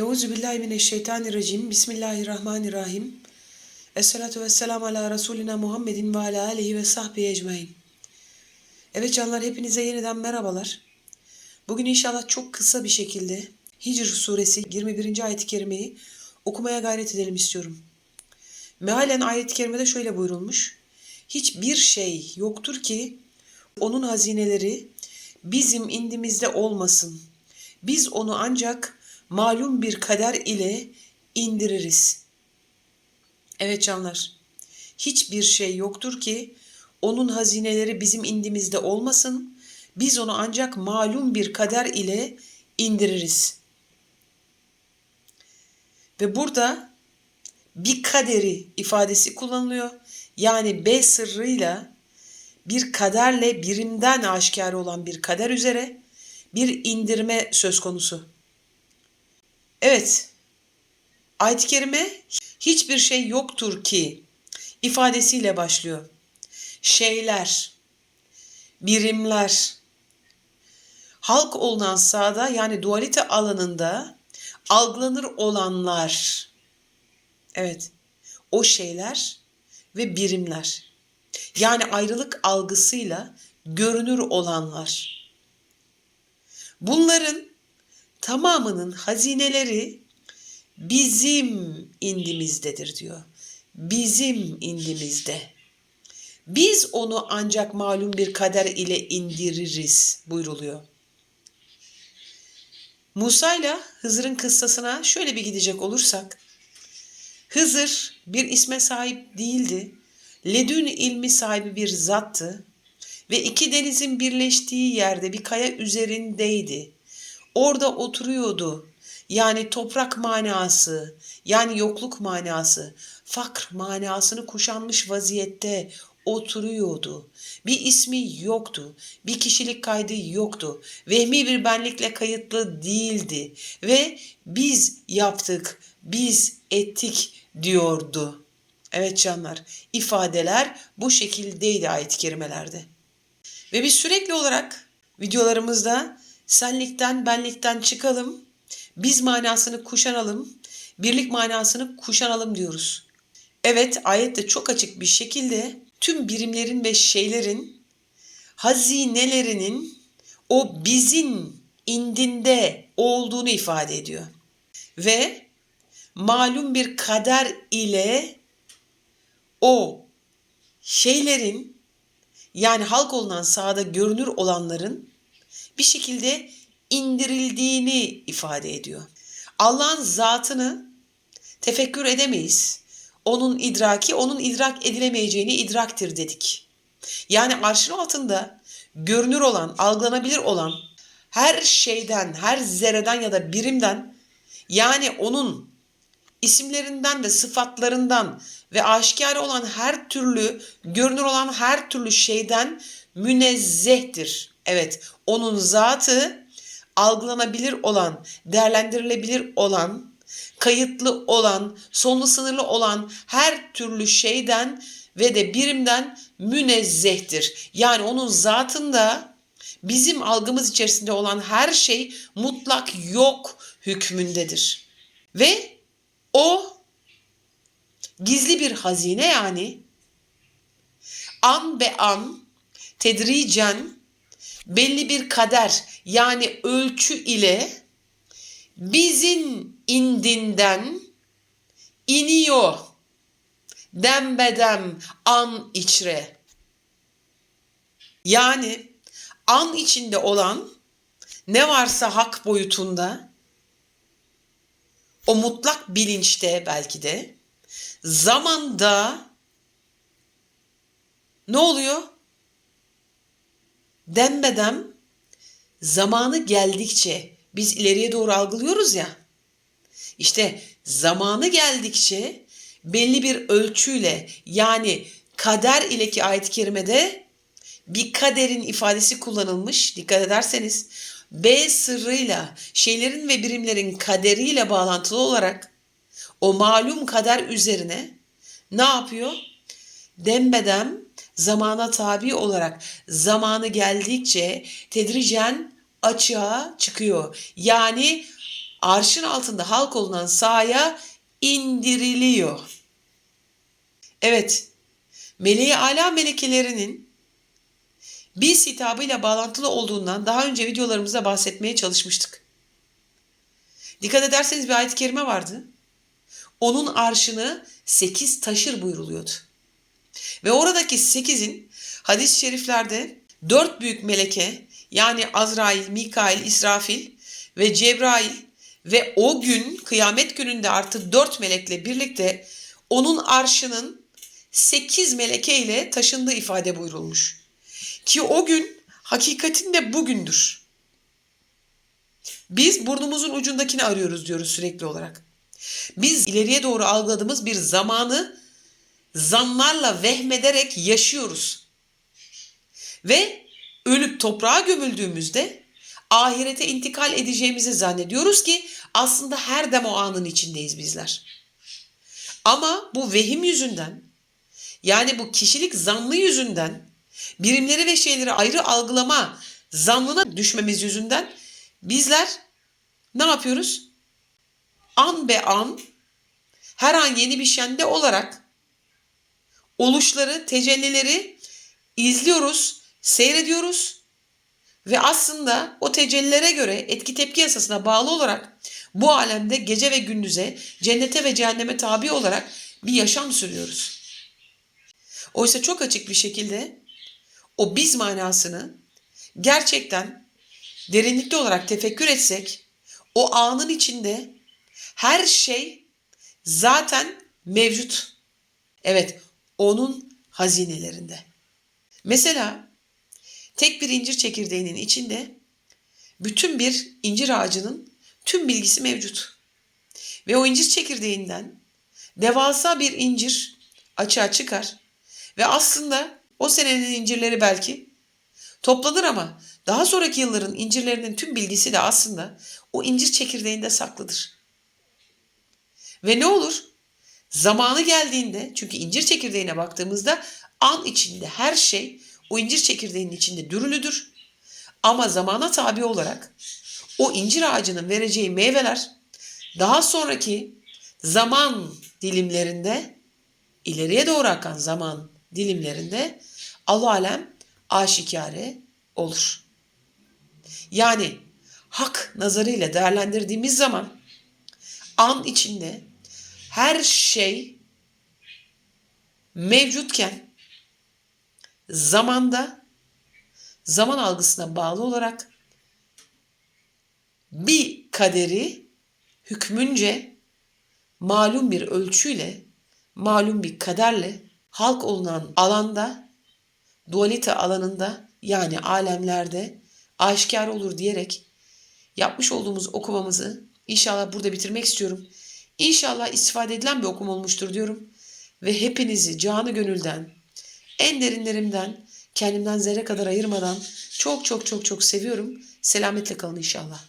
Euzu billahi mineşşeytanirracim. Bismillahirrahmanirrahim. Esselatu vesselamu ala Resulina Muhammedin ve ala alihi ve sahbihi ecmain. Evet canlar hepinize yeniden merhabalar. Bugün inşallah çok kısa bir şekilde Hicr suresi 21. ayet-i kerimeyi okumaya gayret edelim istiyorum. Mealen ayet-i kerimede şöyle buyurulmuş. Hiçbir şey yoktur ki onun hazineleri bizim indimizde olmasın. Biz onu ancak malum bir kader ile indiririz. Evet canlar, hiçbir şey yoktur ki onun hazineleri bizim indimizde olmasın. Biz onu ancak malum bir kader ile indiririz. Ve burada bir kaderi ifadesi kullanılıyor. Yani B sırrıyla bir kaderle birimden aşikar olan bir kader üzere bir indirme söz konusu. Evet, ayet-i kerime hiçbir şey yoktur ki ifadesiyle başlıyor. Şeyler, birimler, halk olunan sahada yani dualite alanında algılanır olanlar. Evet, o şeyler ve birimler. Yani ayrılık algısıyla görünür olanlar. Bunların tamamının hazineleri bizim indimizdedir diyor. Bizim indimizde. Biz onu ancak malum bir kader ile indiririz buyruluyor. Musa ile Hızır'ın kıssasına şöyle bir gidecek olursak, Hızır bir isme sahip değildi. Ledün ilmi sahibi bir zattı ve iki denizin birleştiği yerde bir kaya üzerindeydi. Orada oturuyordu. Yani toprak manası, yani yokluk manası, fakr manasını kuşanmış vaziyette oturuyordu. Bir ismi yoktu, bir kişilik kaydı yoktu. Vehmi bir benlikle kayıtlı değildi ve biz yaptık, biz ettik diyordu. Evet canlar, ifadeler bu şekildeydi ayet-i kerimelerde. Ve biz sürekli olarak videolarımızda senlikten, benlikten çıkalım, biz manasını kuşanalım, birlik manasını kuşanalım diyoruz. Evet, ayette çok açık bir şekilde tüm birimlerin ve şeylerin hazinelerinin o bizim indinde olduğunu ifade ediyor. Ve malum bir kader ile o şeylerin yani halk olunan sahada görünür olanların bir şekilde indirildiğini ifade ediyor. Allah'ın zatını tefekkür edemeyiz. Onun idraki, onun idrak edilemeyeceğini idraktir dedik. Yani arşın altında görünür olan, algılanabilir olan her şeyden, her zerreden ya da birimden yani onun isimlerinden ve sıfatlarından ve aşikar olan her türlü, görünür olan her türlü şeyden münezzehtir. Evet, onun zatı algılanabilir olan, değerlendirilebilir olan, kayıtlı olan, sonlu sınırlı olan her türlü şeyden ve de birimden münezzehtir. Yani onun zatında bizim algımız içerisinde olan her şey mutlak yok hükmündedir. Ve o gizli bir hazine yani an be an tedricen belli bir kader yani ölçü ile bizim indinden iniyor dembedem an içre. Yani an içinde olan ne varsa hak boyutunda o mutlak bilinçte belki de zamanda ne oluyor? Dembedem zamanı geldikçe biz ileriye doğru algılıyoruz ya. İşte zamanı geldikçe belli bir ölçüyle yani kader ile ki ayet-i kerimede bir kaderin ifadesi kullanılmış. Dikkat ederseniz B sırrıyla şeylerin ve birimlerin kaderiyle bağlantılı olarak o malum kader üzerine ne yapıyor? Dembedem zamana tabi olarak zamanı geldikçe tedricen açığa çıkıyor. Yani arşın altında halk olunan sahaya indiriliyor. Evet, meleği ala melekelerinin biz hitabıyla bağlantılı olduğundan daha önce videolarımızda bahsetmeye çalışmıştık. Dikkat ederseniz bir ayet-i kerime vardı. Onun arşını sekiz taşır buyuruluyordu. Ve oradaki sekizin hadis-i şeriflerde dört büyük meleke yani Azrail, Mikail, İsrafil ve Cebrail ve o gün kıyamet gününde artık dört melekle birlikte onun arşının sekiz meleke ile taşındığı ifade buyurulmuş. Ki o gün hakikatinde bugündür. Biz burnumuzun ucundakini arıyoruz diyoruz sürekli olarak. Biz ileriye doğru algıladığımız bir zamanı zanlarla vehmederek yaşıyoruz. Ve ölüp toprağa gömüldüğümüzde ahirete intikal edeceğimizi zannediyoruz ki aslında her dem o anın içindeyiz bizler. Ama bu vehim yüzünden yani bu kişilik zanlı yüzünden birimleri ve şeyleri ayrı algılama zannına düşmemiz yüzünden bizler ne yapıyoruz? An be an her an yeni bir şende olarak oluşları, tecellileri izliyoruz, seyrediyoruz ve aslında o tecellilere göre etki tepki yasasına bağlı olarak bu alemde gece ve gündüze, cennete ve cehenneme tabi olarak bir yaşam sürüyoruz. Oysa çok açık bir şekilde o biz manasını gerçekten derinlikli olarak tefekkür etsek o anın içinde her şey zaten mevcut. Evet, onun hazinelerinde. Mesela tek bir incir çekirdeğinin içinde bütün bir incir ağacının tüm bilgisi mevcut. Ve o incir çekirdeğinden devasa bir incir açığa çıkar ve aslında o senenin incirleri belki toplanır ama daha sonraki yılların incirlerinin tüm bilgisi de aslında o incir çekirdeğinde saklıdır. Ve ne olur? Zamanı geldiğinde çünkü incir çekirdeğine baktığımızda an içinde her şey o incir çekirdeğinin içinde dürülüdür. Ama zamana tabi olarak o incir ağacının vereceği meyveler daha sonraki zaman dilimlerinde ileriye doğru akan zaman dilimlerinde Allah alem aşikare olur. Yani hak nazarıyla değerlendirdiğimiz zaman an içinde her şey mevcutken zamanda zaman algısına bağlı olarak bir kaderi hükmünce malum bir ölçüyle, malum bir kaderle halk olunan alanda, dualite alanında yani alemlerde aşikar olur diyerek yapmış olduğumuz okumamızı inşallah burada bitirmek istiyorum. İnşallah istifade edilen bir okum olmuştur diyorum. Ve hepinizi canı gönülden, en derinlerimden, kendimden zerre kadar ayırmadan çok çok çok çok seviyorum. Selametle kalın inşallah.